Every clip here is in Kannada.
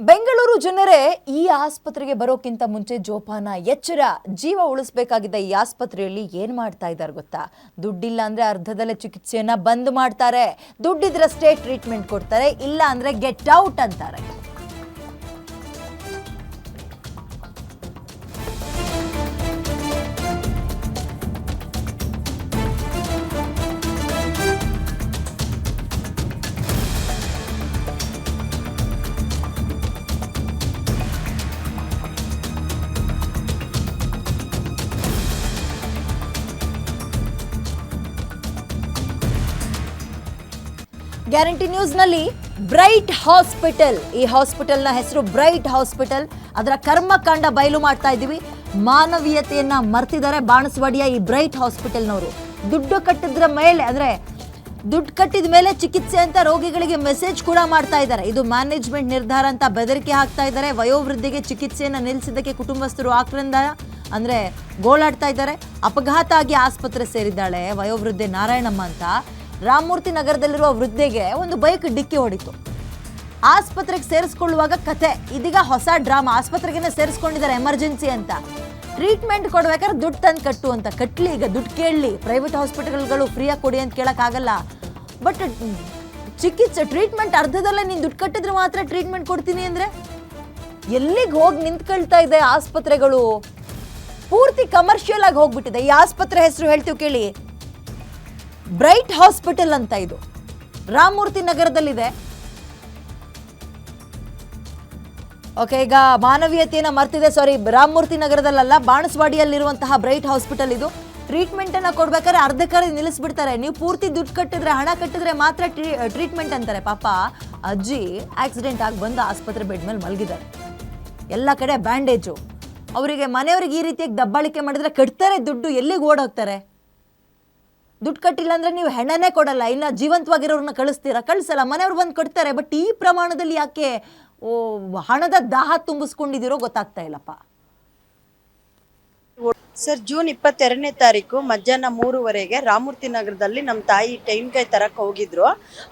ಬೆಂಗಳೂರು ಜನರೇ ಈ ಆಸ್ಪತ್ರೆಗೆ ಬರೋಕ್ಕಿಂತ ಮುಂಚೆ ಜೋಪಾನ ಎಚ್ಚರ ಜೀವ ಉಳಿಸ್ಬೇಕಾಗಿದ್ದ ಈ ಆಸ್ಪತ್ರೆಯಲ್ಲಿ ಏನು ಮಾಡ್ತಾ ಇದ್ದಾರೆ ಗೊತ್ತಾ? ದುಡ್ಡಿಲ್ಲ ಅಂದ್ರೆ ಅರ್ಧದಲ್ಲೇ ಚಿಕಿತ್ಸೆಯನ್ನ ಬಂದ್ ಮಾಡ್ತಾರೆ. ದುಡ್ಡಿದ್ರಷ್ಟೇ ಟ್ರೀಟ್ಮೆಂಟ್ ಕೊಡ್ತಾರೆ. ಇಲ್ಲ ಅಂದ್ರೆ ಗೆಟ್ ಔಟ್ ಅಂತಾರೆ. ಗ್ಯಾರಂಟಿ ನ್ಯೂಸ್ನಲ್ಲಿ ಬ್ರೈಟ್ ಹಾಸ್ಪಿಟಲ್. ಈ ಹಾಸ್ಪಿಟಲ್ನ ಹೆಸರು ಬ್ರೈಟ್ ಹಾಸ್ಪಿಟಲ್. ಅದರ ಕರ್ಮಕಾಂಡ ಬಯಲು ಮಾಡ್ತಾ ಇದ್ದೀವಿ. ಮಾನವೀಯತೆಯನ್ನ ಮರ್ತಿದ್ದಾರೆ ಬಾಣಸವಾಡಿಯ ಈ ಬ್ರೈಟ್ ಹಾಸ್ಪಿಟಲ್ನವರು. ದುಡ್ಡು ಕಟ್ಟಿದ್ರ ಮೇಲೆ, ಅಂದ್ರೆ ದುಡ್ಡು ಕಟ್ಟಿದ ಮೇಲೆ ಚಿಕಿತ್ಸೆ ಅಂತ ರೋಗಿಗಳಿಗೆ ಮೆಸೇಜ್ ಕೂಡ ಮಾಡ್ತಾ ಇದ್ದಾರೆ. ಇದು ಮ್ಯಾನೇಜ್ಮೆಂಟ್ ನಿರ್ಧಾರ ಅಂತ ಬೆದರಿಕೆ ಹಾಕ್ತಾ ಇದ್ದಾರೆ. ವಯೋವೃದ್ಧಿಗೆ ಚಿಕಿತ್ಸೆಯನ್ನು ನಿಲ್ಲಿಸಿದ್ದಕ್ಕೆ ಕುಟುಂಬಸ್ಥರು ಆಕ್ರಂದ, ಅಂದ್ರೆ ಗೋಳಾಡ್ತಾ ಇದ್ದಾರೆ. ಅಪಘಾತ ಆಗಿ ಆಸ್ಪತ್ರೆ ಸೇರಿದ್ದಾಳೆ ವಯೋವೃದ್ಧೆ ನಾರಾಯಣಮ್ಮ ಅಂತ. ರಾಮಮೂರ್ತಿ ನಗರದಲ್ಲಿರುವ ವೃದ್ಧೆಗೆ ಒಂದು ಬೈಕ್ ಡಿಕ್ಕಿ ಹೊಡಿತು. ಆಸ್ಪತ್ರೆಗೆ ಸೇರಿಸ್ಕೊಳ್ಳುವಾಗ ಕತೆ. ಇದೀಗ ಹೊಸ ಡ್ರಾಮಾ. ಆಸ್ಪತ್ರೆಗೆ ಸೇರಿಸ್ಕೊಂಡಿದ್ದಾರೆ ಎಮರ್ಜೆನ್ಸಿ ಅಂತ. ಟ್ರೀಟ್ಮೆಂಟ್ ಕೊಡ್ಬೇಕಾದ್ರೆ ದುಡ್ಡು ತಂದು ಕಟ್ಟು ಅಂತ. ಕಟ್ಲಿ ಈಗ, ದುಡ್ಡು ಕೇಳಲಿ. ಪ್ರೈವೇಟ್ ಹಾಸ್ಪಿಟಲ್ಗಳು ಫ್ರೀಯಾಗಿ ಕೊಡಿ ಅಂತ ಕೇಳೋಕ್ಕಾಗಲ್ಲ. ಬಟ್ ಚಿಕಿತ್ಸೆ, ಟ್ರೀಟ್ಮೆಂಟ್ ಅರ್ಧದಲ್ಲೇ ನೀನು ದುಡ್ಡು ಕಟ್ಟಿದ್ರೆ ಮಾತ್ರ ಟ್ರೀಟ್ಮೆಂಟ್ ಕೊಡ್ತೀನಿ ಅಂದರೆ? ಎಲ್ಲಿಗೆ ಹೋಗಿ ನಿಂತ್ಕೊಳ್ತಾ ಇದೆ ಆಸ್ಪತ್ರೆಗಳು? ಪೂರ್ತಿ ಕಮರ್ಷಿಯಲ್ ಆಗಿ ಹೋಗ್ಬಿಟ್ಟಿದೆ. ಈ ಆಸ್ಪತ್ರೆ ಹೆಸರು ಹೇಳ್ತೀವಿ ಕೇಳಿ. ಬ್ರೈಟ್ ಹಾಸ್ಪಿಟಲ್ ಅಂತ ಇದು. ರಾಮಮೂರ್ತಿ ನಗರದಲ್ಲಿದೆ. ಓಕೆ ಈಗ ಮಾನವೀಯತೆಯನ್ನು ಮರ್ತಿದೆ ಸಾರಿ ರಾಮಮೂರ್ತಿ ನಗರದಲ್ಲಲ್ಲ, ಬಾಣಸ್ವಾಡಿಯಲ್ಲಿರುವಂತಹ ಬ್ರೈಟ್ ಹಾಸ್ಪಿಟಲ್ ಇದು. ಟ್ರೀಟ್ಮೆಂಟ್ ಅನ್ನ ಕೊಡ್ಬೇಕಾದ್ರೆ ಅರ್ಧಕ್ಕರೆ ನಿಲ್ಲಿಸ್ಬಿಡ್ತಾರೆ. ನೀವು ಪೂರ್ತಿ ದುಡ್ಡು ಕಟ್ಟಿದ್ರೆ, ಹಣ ಕಟ್ಟಿದ್ರೆ ಮಾತ್ರ ಟ್ರೀಟ್ಮೆಂಟ್ ಅಂತಾರೆ. ಪಾಪ, ಅಜ್ಜಿ ಆಕ್ಸಿಡೆಂಟ್ ಆಗಿ ಬಂದು ಆಸ್ಪತ್ರೆ ಬೆಡ್ ಮೇಲೆ ಮಲಗಿದ್ದಾರೆ. ಎಲ್ಲ ಕಡೆ ಬ್ಯಾಂಡೇಜು ಅವರಿಗೆ ಮನೆಯವ್ರಿಗೆ ಈ ರೀತಿಯಾಗಿ ದಬ್ಬಾಳಿಕೆ ಮಾಡಿದ್ರೆ ಕಟ್ತಾರೆ ದುಡ್ಡು, ಎಲ್ಲಿಗೆ ಓಡೋಗ್ತಾರೆ? ದುಡ್ಡು ಕಟ್ಟಿಲ್ಲ ಅಂದರೆ ನೀವು ಹೆಣನೇ ಕೊಡಲ್ಲ ಇಲ್ಲ ಜೀವಂತವಾಗಿರೋರನ್ನ ಕಳಿಸ್ತೀರಾ? ಕಳಿಸಲ್ಲ, ಮನೆಯವ್ರು ಬಂದು ಕೊಡ್ತಾರೆ ಬಟ್ ಈ ಪ್ರಮಾಣದಲ್ಲಿ ಯಾಕೆ, ಓ, ಹಣದ ದಾಹ ತುಂಬಿಸ್ಕೊಂಡಿದ್ದೀರೋ ಗೊತ್ತಾಗ್ತಾ ಇಲ್ಲಪ್ಪ. ಸರ್, ಜೂನ್ ಇಪ್ಪತ್ತೆರಡನೇ ತಾರೀಕು ಮಧ್ಯಾಹ್ನ ಮೂರುವರೆಗೆ ರಾಮೂರ್ತಿ ನಗರದಲ್ಲಿ ನಮ್ಮ ತಾಯಿ ತೆಂಗಿನಕಾಯಿ ತರಕ್ಕೆ ಹೋಗಿದ್ರು.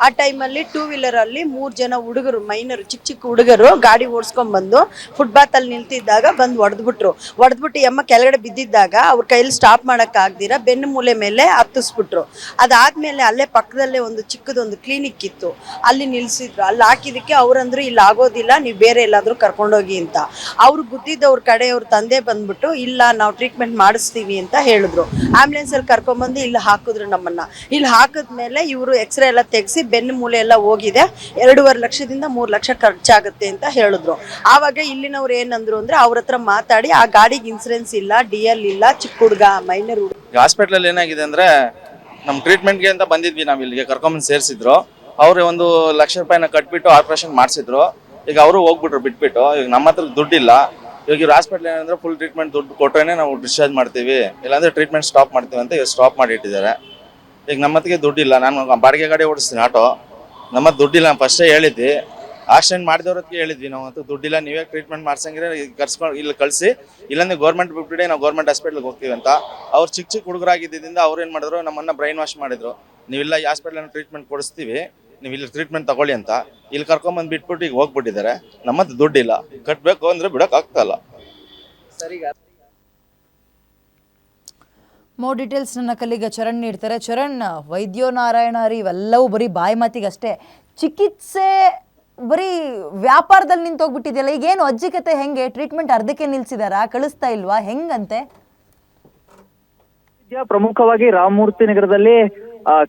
ಆ ಟೈಮಲ್ಲಿ ಟೂ ವೀಲರಲ್ಲಿ ಮೂರ್ ಜನ ಹುಡುಗರು, ಮೈನರು, ಚಿಕ್ಕ ಚಿಕ್ಕ ಹುಡುಗರು ಗಾಡಿ ಓಡಿಸ್ಕೊಂಡ್ ಬಂದು ಫುಟ್ಪಾತ್ ಅಲ್ಲಿ ನಿಲ್ತಿದ್ದಾಗ ಬಂದು ಹೊಡೆದ್ಬಿಟ್ರು ಹೊಡೆದ್ಬಿಟ್ಟು ಎಮ್ಮ ಕೆಳಗಡೆ ಬಿದ್ದಿದ್ದಾಗ ಅವ್ರ ಕೈಯಲ್ಲಿ ಸ್ಟಾಪ್ ಮಾಡೋಕ್ಕಾಗ್ದಿರ ಬೆನ್ನು ಮೂಲೆ ಮೇಲೆ ಹತ್ತಿಸ್ಬಿಟ್ರು. ಅದಾದ್ಮೇಲೆ ಅಲ್ಲೇ ಪಕ್ಕದಲ್ಲೇ ಒಂದು ಚಿಕ್ಕದೊಂದು ಕ್ಲಿನಿಕ್ ಇತ್ತು. ಅಲ್ಲಿ ನಿಲ್ಲಿಸಿದ್ರು ಅಲ್ಲಿ ಹಾಕಿದಕ್ಕೆ ಅವರಂದ್ರು, ಇಲ್ಲಿ, ಆಗೋದಿಲ್ಲ, ನೀವು ಬೇರೆ ಎಲ್ಲಾದರೂ ಕರ್ಕೊಂಡೋಗಿ ಅಂತ. ಅವ್ರು ಗುದ್ದಿದ್ದವ್ರ ಕಡೆ ಅವ್ರ ತಂದೆ ಬಂದ್ಬಿಟ್ಟು, ಇಲ್ಲ, ನಾವು ಟ್ರೀಟ್ಮೆಂಟ್ ಮಾಡಿಸ್ತೀವಿ ಅಂತ ಹೇಳಿದ್ರು. ಆಂಬುಲೆನ್ಸ್ ಅಲ್ಲಿ ಕರ್ಕೊಂಡ್ಬಂದು ಇಲ್ಲಿ ಹಾಕಿದ್ರು ನಮ್ಮನ್ನ. ಇಲ್ಲಿ ಹಾಕಿದ್ಮೇಲೆ ಇವರು ಎಕ್ಸ್ರೇ ಎಲ್ಲ ತೆಗೆಸಿ ಬೆನ್ನು ಮೂಲೆ ಎಲ್ಲ ಹೋಗಿದೆ. ಎರಡೂವರೆ ಲಕ್ಷದಿಂದ ಮೂರು ಲಕ್ಷ ಖರ್ಚಾಗುತ್ತೆ ಅಂತ ಹೇಳಿದ್ರು. ಆವಾಗ ಇಲ್ಲಿನವ್ರು ಏನಂದ್ರು ಅಂದ್ರೆ ಅವ್ರ ಹತ್ರ ಮಾತಾಡಿ, ಆ ಗಾಡಿಗೆ ಇನ್ಸೂರೆನ್ಸ್ ಇಲ್ಲ ಡಿ ಎಲ್ ಇಲ್ಲ, ಚಿಕ್ಕ ಹುಡುಗ ಮೈನರ್ ಹುಡುಗ. ಹಾಸ್ಪಿಟ್ಲಲ್ಲಿ ಏನಾಗಿದೆ ಅಂದ್ರೆ ನಮ್ಮ ಟ್ರೀಟ್ಮೆಂಟ್ಗೆ ಅಂತ ಬಂದಿದ್ವಿ ನಾವು ಇಲ್ಲಿಗೆ ಕರ್ಕೊಂಬಂದು ಸೇರಿಸಿದ್ರು. ಅವ್ರು ಒಂದು ಲಕ್ಷ ರೂಪಾಯಿನ ಕಟ್ಬಿಟ್ಟು ಆಪರೇಷನ್ ಮಾಡಿಸಿದ್ರು. ಈಗ ಅವರು ಹೋಗ್ಬಿಟ್ರು ಬಿಟ್ಬಿಟ್ಟು. ಈಗ ನಮ್ಮ ಹತ್ರ ದುಡ್ಡಿಲ್ಲ. ಇವಾಗ ಇವ್ರು ಹಾಸ್ಪಿಟ್ಲ್ ಏನಂದ್ರೆ ಫುಲ್ ಟ್ರೀಟ್ಮೆಂಟ್ ದುಡ್ಡು ಕೊಟ್ಟರೆ ನಾವು ಡಿಸ್ಚಾರ್ಜ್ ಮಾಡ್ತೀವಿ. ಇಲ್ಲಾಂದ್ರೆ ಟ್ರೀಟ್ಮೆಂಟ್ ಸ್ಟಾಪ್ ಮಾಡ್ತೀವಿ ಅಂತ ಇವಾಗ ಸ್ಟಾಪ್ ಮಾಡಿಟ್ಟಿದ್ದಾರೆ. ಈಗ ನಮ್ಮತ್ತಿಗೆ ದುಡ್ಡಿಲ್ಲ. ನಾನು ಬಾಡಿಗೆ ಗಾಡಿ ಓಡಿಸ್ತೀನಿ, ಆಟೋ. ನಮ್ಮ ದುಡ್ಡಿಲ್ಲ. ಫಸ್ಟೇ ಹೇಳಿದ್ವಿ ಆಕ್ಸಿಡೆಂಟ್ ಮಾಡಿದವ್ರಿಗೆ ಹೇಳಿದ್ವಿ. ನಾವು ಅಂತ ದುಡ್ಡಿಲ್ಲ. ನೀವೇ ಟ್ರೀಟ್ಮೆಂಟ್ ಮಾಡ್ಸಂಗಿದ್ರೆ ಕರ್ಸ್ಕೊಂಡು ಇಲ್ಲಿ ಕಳಿಸಿ. ಇಲ್ಲಾಂದ್ರೆ ಗೌರ್ಮೆಂಟ್ ಬಿಟ್ಬಿಡಿ, ನಾವು ಗೌರ್ಮೆಂಟ್ ಹಾಸ್ಪಿಟ್ಲಿಗೆ ಹೋಗ್ತೀವಿ ಅಂತ. ಅವ್ರು ಚಿಕ್ಕ ಚಿಕ್ಕ ಹುಡುಗರಾಗಿದ್ದರಿಂದ ಅವ್ರು ಏನು ಮಾಡಿದ್ರು? ನಮ್ಮನ್ನು ಬ್ರೈನ್ ವಾಶ್ ಮಾಡಿದ್ರು. ನೀವಿಲ್ಲ ಹಾಸ್ಪಿಟ್ಲನ್ನು ಟ್ರೀಟ್ಮೆಂಟ್ ಕೊಡಿಸ್ತೀವಿ. ನೀವು ಇಲ್ಲಿ ಟ್ರೀಟ್ಮೆಂಟ್ ತಗೊಳ್ಳಿ ಅಂತ ಇಲ್ಲಿ ಕರ್ಕೊಂಬಂದು ಬಿಟ್ಬಿಟ್ಟು ಈಗ ಹೋಗ್ಬಿಟ್ಟಿದ್ದಾರೆ. ನಮ್ಮ ಹತ್ರ ದುಡ್ಡಿಲ್ಲ. ಕಟ್ಟಬೇಕು ಅಂದ್ರೆ ಬಿಡೋಕೆ ಆಗ್ತಾಯಿಲ್ಲ ಮೋ ಡೀಟೇಲ್ಸ್ ನನ್ನ ಕಲ್ಲಿಗ ಚರಣ್ ನೀಡ್ತಾರೆ. ಚರಣ್ ವೈದ್ಯೋ ನಾರಾಯಣ ರೀ ಇವೆಲ್ಲವೂ ಬರೀ ಬಾಯಿ ಮಾತಿಗಷ್ಟೇ. ಚಿಕಿತ್ಸೆ ಬರೀ ವ್ಯಾಪಾರದಲ್ಲಿ ನಿಂತೋಗ್ಬಿಟ್ಟಿದೆಯಲ್ಲ ಈಗೇನು ಅಜ್ಜಿ ಕತೆ ಹೆಂಗೆ? ಟ್ರೀಟ್ಮೆಂಟ್ ಅರ್ಧಕ್ಕೆ ನಿಲ್ಸಿದಾರಾ? ಕಳಿಸ್ತಾ ಇಲ್ವಾ? ಹೆಂಗಂತೆ? ಪ್ರಮುಖವಾಗಿ ರಾಮಮೂರ್ತಿ ನಗರದಲ್ಲಿ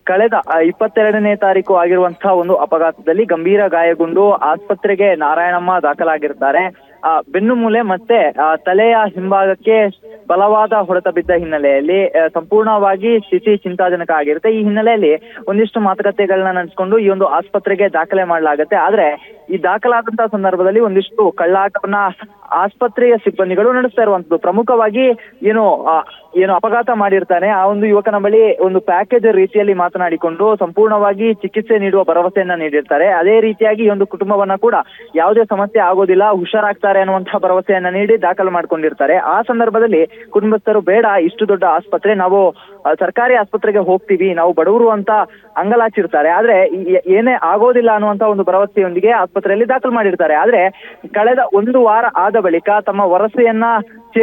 ಕಳೆದ ಇಪ್ಪತ್ತೆರಡನೇ ತಾರೀಕು ಆಗಿರುವಂತಹ ಒಂದು ಅಪಘಾತದಲ್ಲಿ ಗಂಭೀರ ಗಾಯಗೊಂಡು ಆಸ್ಪತ್ರೆಗೆ ನಾರಾಯಣಮ್ಮ ದಾಖಲಾಗಿರ್ತಾರೆ. ಆ, ಬೆನ್ನು ಮೂಲೆ ಮತ್ತೆ ತಲೆಯ ಹಿಂಭಾಗಕ್ಕೆ ಬಲವಾದ ಹೊಡೆತ ಬಿದ್ದ ಹಿನ್ನೆಲೆಯಲ್ಲಿ ಸಂಪೂರ್ಣವಾಗಿ ಸ್ಥಿತಿ ಚಿಂತಾಜನಕ ಆಗಿರುತ್ತೆ. ಈ ಹಿನ್ನೆಲೆಯಲ್ಲಿ ಒಂದಿಷ್ಟು ಮಾತುಕತೆಗಳನ್ನ ನಡೆಸಿಕೊಂಡು ಈ ಒಂದು ಆಸ್ಪತ್ರೆಗೆ ದಾಖಲೆ ಮಾಡಲಾಗುತ್ತೆ. ಆದ್ರೆ ಈ ದಾಖಲಾದಂತಹ ಸಂದರ್ಭದಲ್ಲಿ ಒಂದಿಷ್ಟು ಕಳ್ಳಾಟವನ್ನ ಆಸ್ಪತ್ರೆಯ ಸಿಬ್ಬಂದಿಗಳು ನಡೆಸ್ತಾ ಇರುವಂತದ್ದು. ಪ್ರಮುಖವಾಗಿ ಏನು ಏನು ಅಪಘಾತ ಮಾಡಿರ್ತಾನೆ, ಆ ಒಂದು ಯುವಕನ ಬಳಿ ಒಂದು ಪ್ಯಾಕೇಜ್ ರೀತಿಯಲ್ಲಿ ಮಾತನಾಡಿಕೊಂಡು ಸಂಪೂರ್ಣವಾಗಿ ಚಿಕಿತ್ಸೆ ನೀಡುವ ಭರವಸೆಯನ್ನ ನೀಡಿರ್ತಾರೆ. ಅದೇ ರೀತಿಯಾಗಿ ಈ ಒಂದು ಕುಟುಂಬವನ್ನ ಕೂಡ ಯಾವುದೇ ಸಮಸ್ಯೆ ಆಗೋದಿಲ್ಲ, ಹುಷಾರಾಗ್ತಾರೆ ಅನ್ನುವಂತಹ ಭರವಸೆಯನ್ನ ನೀಡಿ ದಾಖಲು ಮಾಡ್ಕೊಂಡಿರ್ತಾರೆ. ಆ ಸಂದರ್ಭದಲ್ಲಿ ಕುಟುಂಬಸ್ಥರು, ಬೇಡ, ಇಷ್ಟು ದೊಡ್ಡ ಆಸ್ಪತ್ರೆ, ನಾವು ಸರ್ಕಾರಿ ಆಸ್ಪತ್ರೆಗೆ ಹೋಗ್ತೀವಿ, ನಾವು ಬಡವರು ಅಂತ ಅಂಗಲಾಚಿರ್ತಾರೆ. ಆದ್ರೆ ಏನೇ ಆಗೋದಿಲ್ಲ ಅನ್ನುವಂತ ಒಂದು ಭರವಸೆಯೊಂದಿಗೆ ಆಸ್ಪತ್ರೆಯಲ್ಲಿ ದಾಖಲು ಮಾಡಿರ್ತಾರೆ. ಆದ್ರೆ, ಕಳೆದ ಒಂದು ವಾರ ಆದ ಬಳಿಕ ತಮ್ಮ ವರಸೆಯನ್ನ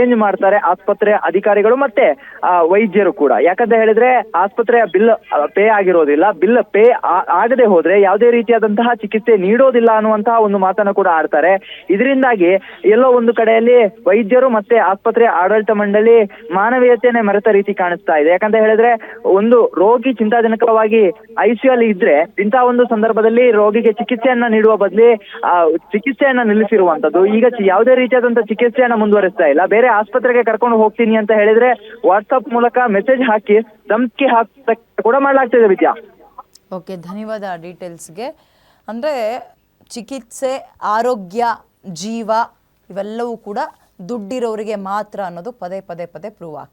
ಚೇಂಜ್ ಮಾಡ್ತಾರೆ ಆಸ್ಪತ್ರೆ ಅಧಿಕಾರಿಗಳು ಮತ್ತೆ ವೈದ್ಯರು ಕೂಡ. ಯಾಕಂತ ಹೇಳಿದ್ರೆ ಆಸ್ಪತ್ರೆಯ ಬಿಲ್ ಪೇ ಆಗಿರೋದಿಲ್ಲ. ಬಿಲ್ ಪೇ ಆಗದೆ ಹೋದ್ರೆ ಯಾವುದೇ ರೀತಿಯಾದಂತಹ ಚಿಕಿತ್ಸೆ ನೀಡೋದಿಲ್ಲ ಅನ್ನುವಂತಹ ಒಂದು ಮಾತನ್ನ ಕೂಡ ಆಡ್ತಾರೆ. ಇದರಿಂದಾಗಿ ಎಲ್ಲೋ ಒಂದು ಕಡೆಯಲ್ಲಿ ವೈದ್ಯರು ಮತ್ತೆ ಆಸ್ಪತ್ರೆಯ ಆಡಳಿತ ಮಂಡಳಿ ಮಾನವೀಯತೆಯನ್ನೇ ಮರೆತ ರೀತಿ ಕಾಣಿಸ್ತಾ ಇದೆ. ಯಾಕಂತ ಹೇಳಿದ್ರೆ ಒಂದು ರೋಗಿ ಚಿಂತಾಜನಕವಾಗಿ ಐಸಿಯು ಅಲ್ಲಿ ಇದ್ರೆ ಇಂತಹ ಒಂದು ಸಂದರ್ಭದಲ್ಲಿ ರೋಗಿಗೆ ಚಿಕಿತ್ಸೆಯನ್ನ ನೀಡುವ ಬದಲಿ ಚಿಕಿತ್ಸೆಯನ್ನ ನಿಲ್ಲಿಸಿರುವಂತದ್ದು. ಈಗ ಯಾವುದೇ ರೀತಿಯಾದಂತಹ ಚಿಕಿತ್ಸೆಯನ್ನ ಮುಂದುವರಿಸ್ತಾ ಇಲ್ಲ. ಬೇರೆ ಆಸ್ಪತ್ರೆಗೆ ಕರ್ಕೊಂಡು ಹೋಗ್ತೀನಿ ಅಂತ ಹೇಳಿದ್ರೆ ವಾಟ್ಸ್ಆಪ್ ಮೂಲಕ ಮೆಸೇಜ್ ಹಾಕಿ ಧಮ್ಕಿ ಹಾಕಿ ಕೂಡ ಮಾಡಲಾಗ್ತಿದೆ ವಿದ್ಯಾ. ಓಕೆ ಧನ್ಯವಾದ ಡೀಟೇಲ್ಸ್ಗೆ ಅಂದರೆ ಚಿಕಿತ್ಸೆ, ಆರೋಗ್ಯ, ಜೀವ ಇವೆಲ್ಲವೂ ಕೂಡ ದುಡ್ಡಿರೋರಿಗೆ ಮಾತ್ರ ಅನ್ನೋದು ಪದೇ ಪದೇ ಪದೇ ಪ್ರೂವ್ ಆಗ್ತದೆ